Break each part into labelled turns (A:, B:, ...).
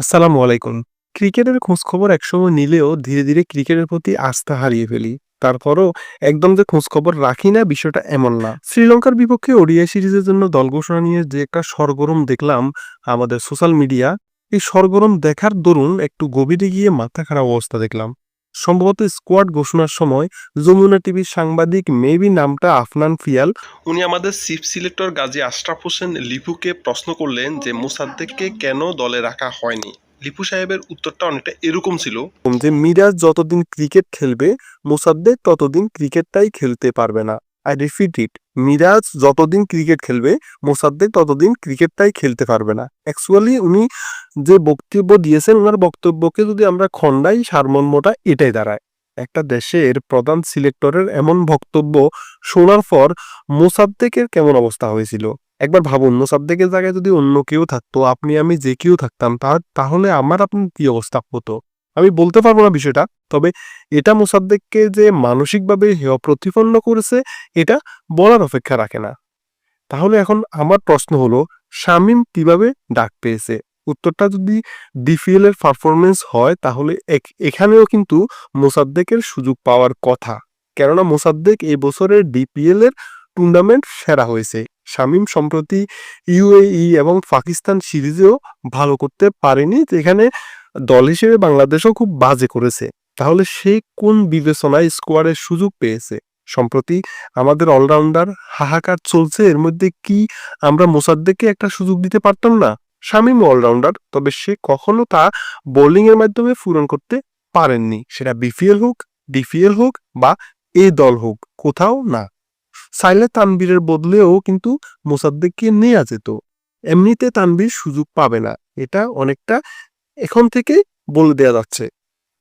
A: আসসালামু আলাইকুম। ক্রিকেটের খোঁজখবর একসময় নিলেও ধীরে ধীরে ক্রিকেটের প্রতি আস্থা হারিয়ে ফেলি। তারপরও একদম যে খোঁজখবর রাখি না, বিষয়টা এমন না। শ্রীলঙ্কার বিপক্ষে ওডিআই সিরিজের জন্য দল ঘোষণা নিয়ে যে একটা সরগরম দেখলাম আমাদের সোশ্যাল মিডিয়া, এই সরগরম দেখার দরুন একটু গভীরে গিয়ে মাথা খারাপ অবস্থা দেখলাম। সম্ভবত স্কোয়াড ঘোষণার সময় যমুনা টিভির সাংবাদিক মেবি নামটা আফনান ফিয়াল।
B: উনি আমাদের চিফ সিলেক্টর গাজী আশরাফ হোসেন লিপুকে প্রশ্ন করলেন যে মোসাদ্দেককে কেন দলে রাখা হয়নি? লিপু সাহেবের উত্তরটা অনেকটা এরকম ছিল।
A: যে মিরাজ যতদিন ক্রিকেট খেলবে মোসাদ্দেক ততদিন ক্রিকেটটাই খেলতে পারবে না। আই রিপিট ইট মিরাজ যতদিন ক্রিকেট খেলবে, মোসাদ্দেক ততদিন ক্রিকেটটাই খেলতে পারবে না। অ্যাকচুয়ালি উনি যে বক্তব্য দিয়েছেন ওনার বক্তব্যকে যদি আমরা খণ্ডাই, সারমর্মটা এটাই দাঁড়ায়। একটা দেশের প্রধান সিলেক্টরের এমন বক্তব্য শোনার পর মোসাদ্দেকের কেমন অবস্থা হয়েছিল? একবার ভাবুন, মোসাদ্দেকের জায়গায় যদি অন্য কেউ থাকতো, আপনি, আমি যে কেউ থাকতাম তাহলে আমার আপনার কি অবস্থা হতো? আমি বলতে পারব না বিষয়টা, তবে এটা মোসাদ্দেককে যে মানসিকভাবে হেয় প্রতিপন্ন করেছে, এটা বলার অপেক্ষা রাখে না। তাহলে এখন আমার প্রশ্ন হলো, শামিম কীভাবে ডাক পেয়েছে? উত্তরটা যদি ডিপিএল এর পারফরমেন্স হয়, তাহলে এখানেও কিন্তু মোসাদ্দেকের সুযোগ পাওয়ার কথা। কেননা মোসাদ্দেক এই বছরের ডিপিএল এর টুর্নামেন্ট সেরা হয়েছে। শামিম সম্প্রতি ইউএই এবং পাকিস্তান সিরিজেও ভালো করতে পারেনি, যেখানে দল হিসেবে বাংলাদেশও খুব বাজে করেছে। তাহলে সে কোন বিবেচনায় স্কোয়াডের সুযোগ পেয়েছে? সম্প্রতি আমাদের অলরাউন্ডার হাহাকার চলছে, এর মধ্যে কি আমরা মোসাদ্দেককে একটা সুযোগ দিতে পারতাম না? শামিম অলরাউন্ডার তবে সে কখনো তা বোলিং এর মাধ্যমে পূরণ করতে পারেননি। সেটা বিপিএল হোক ডিপিএল হোক বা এ দল হোক, কোথাও না। সাইলে তানবীরের বদলেও কিন্তু মোসাদ্দেককে নেওয়া যেত। এমনিতে তানবীর সুযোগ পাবে না। এটা অনেকটা এখন থেকে বলে দেওয়া যাচ্ছে।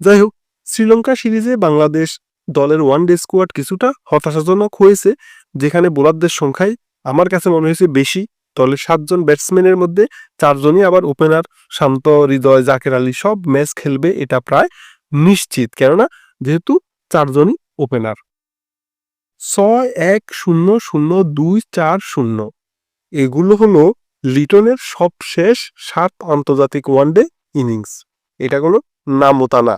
A: যাই হোক শ্রীলঙ্কা সিরিজে বাংলাদেশ দলের ওয়ান ডে স্কোয়াড কিছুটা হতাশাজনক হয়েছে, যেখানে বোলারদের সংখ্যায় আমার কাছে মনে হয়েছে বেশি। দলের সাতজন ব্যাটসম্যানের মধ্যে চারজনই আবার ওপেনার শান্ত, হৃদয়, জাকের আলী সব ম্যাচ খেলবে এটা প্রায় নিশ্চিত। কেননা, যেহেতু চারজনই ওপেনার ছয় এক শূন্য শূন্য দুই চার শূন্য। এগুলো হলো লিটনের সবশেষ সাত আন্তর্জাতিক ওয়ানডে ইনিংস। এটা কোনো নামতা না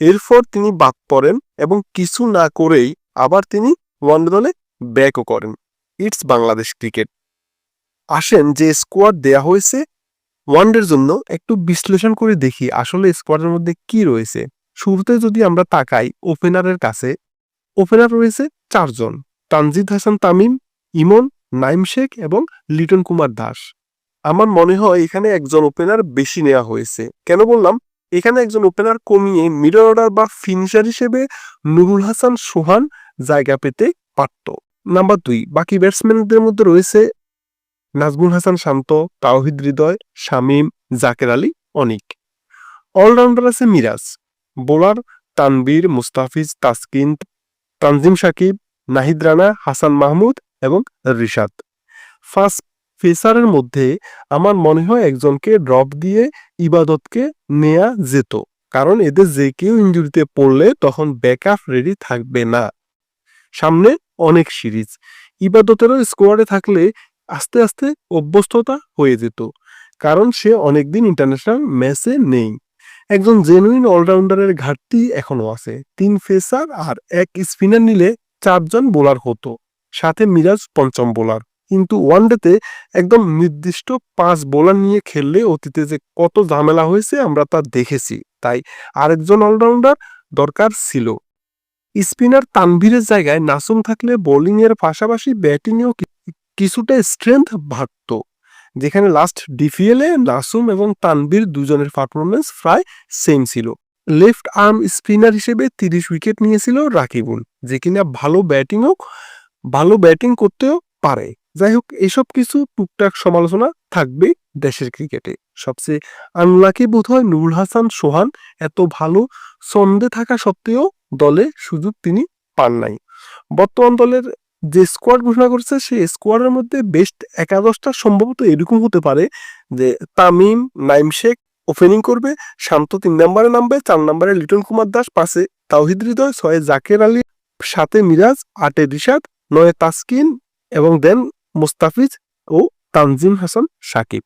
A: এরপর তিনি বাদ পড়েন এবং কিছু না করেই আবার তিনি ওয়ানডে দলে ব্যাকও করেন। It's Bangladesh cricket. আসেন যে স্কোয়াড দেয়া হয়েছে, ওয়ানডের জন্য একটু বিশ্লেষণ করে দেখি আসলে স্কোয়াডের মধ্যে কি রয়েছে। শুরুতে যদি আমরা তাকাই ওপেনারের কাছে, ওপেনার রয়েছে চারজন। তানজিদ হাসান তামিম, ইমন, নাইম শেখ এবং লিটন কুমার দাস। আমার মনে হয় এখানে একজন ওপেনার বেশি নেওয়া হয়েছে। কেন বললাম? এখানে একজন ওপেনার কমিয়ে মিডল অর্ডার বা ফিনিশার হিসেবে নুরুল হাসান সোহান জায়গা পেতে পারত। নাম্বার দুই, বাকি ব্যাটসম্যানদের মধ্যে রয়েছে নাজমুল হাসান শান্ত, তাওহিদ হৃদয়, শামীম, জাকের আলী, অনিক। অলরাউন্ডার আছে মিরাজ, বোলার তানবীর, মুস্তাফিজ, তাসকিন, তানজিম সাকিব, নাহিদ রানা, হাসান মাহমুদ এবং রিশাদ। ফার্স্ট ফেসারের মধ্যে আমার মনে হয় একজনকে ড্রপ দিয়ে ইবাদতকে নেয়া যেত। কারণ এদের যে কেউ ইঞ্জুরিতে পড়লে তখন ব্যাকআপ রেডি থাকবে না। সামনে অনেক সিরিজ। ইবাদতেরও স্কোয়াডে থাকলে আস্তে আস্তে অভ্যস্ততা হয়ে যেত। কারণ সে অনেকদিন ইন্টারন্যাশনাল ম্যাচে নেই। একজন জেনুইন অলরাউন্ডারের ঘাটতি এখনও আছে। তিন ফেসার আর এক স্পিনার নিলে চারজন বোলার হতো। সাথে মিরাজ পঞ্চম বোলার। কিন্তু ওয়ানডেতে একদম নির্দিষ্ট পাঁচ বোলার নিয়ে খেললে অতীতে যে কত ঝামেলা হয়েছে আমরা তা দেখেছি। তাই আরেকজন অলরাউন্ডার দরকার ছিল। স্পিনার তানভীরের জায়গায় নাসুম থাকলে বোলিং এর পাশাপাশি ব্যাটিংয়েও কিছুটা স্ট্রেংথ বাড়ত। যেখানে লাস্ট ডিফিএলে নাসুম এবং তানভীর দুজনের পারফরমেন্স প্রায় সেম ছিল। লেফট আর্ম স্পিনার হিসেবে তিরিশ উইকেট নিয়েছিল রাকিবুল, যে কিনা ভালো ব্যাটিংও ভালো ব্যাটিং করতেও পারে। যাই হোক এসব কিছু টুকটাক সমালোচনা থাকবে দেশের ক্রিকেটে। সবচেয়ে আনলাকি বোধ হয় নুরুল হাসান সোহান এত ভালো ছন্দে থাকা সত্ত্বেও দলে সুযোগ তিনি পান নাই। বর্তমান দলের যে স্কোয়াড ঘোষণা করেছে, সেই স্কোয়াডের মধ্যে বেস্ট একাদশটা সম্ভবত এরকম হতে পারে যে তামিম, নাইম শেখ ওপেনিং করবে, শান্ত তিন নম্বরে নামবে, চার নম্বরে লিটন কুমার দাস পাশে তাওহিদ হৃদয়, ছয়ে জাকের আলী সাথে মিরাজ, আটে রিশাদ, নয়ে তাসকিন এবং দেন মুস্তাফিজ ও তানজিম হাসান সাকিব।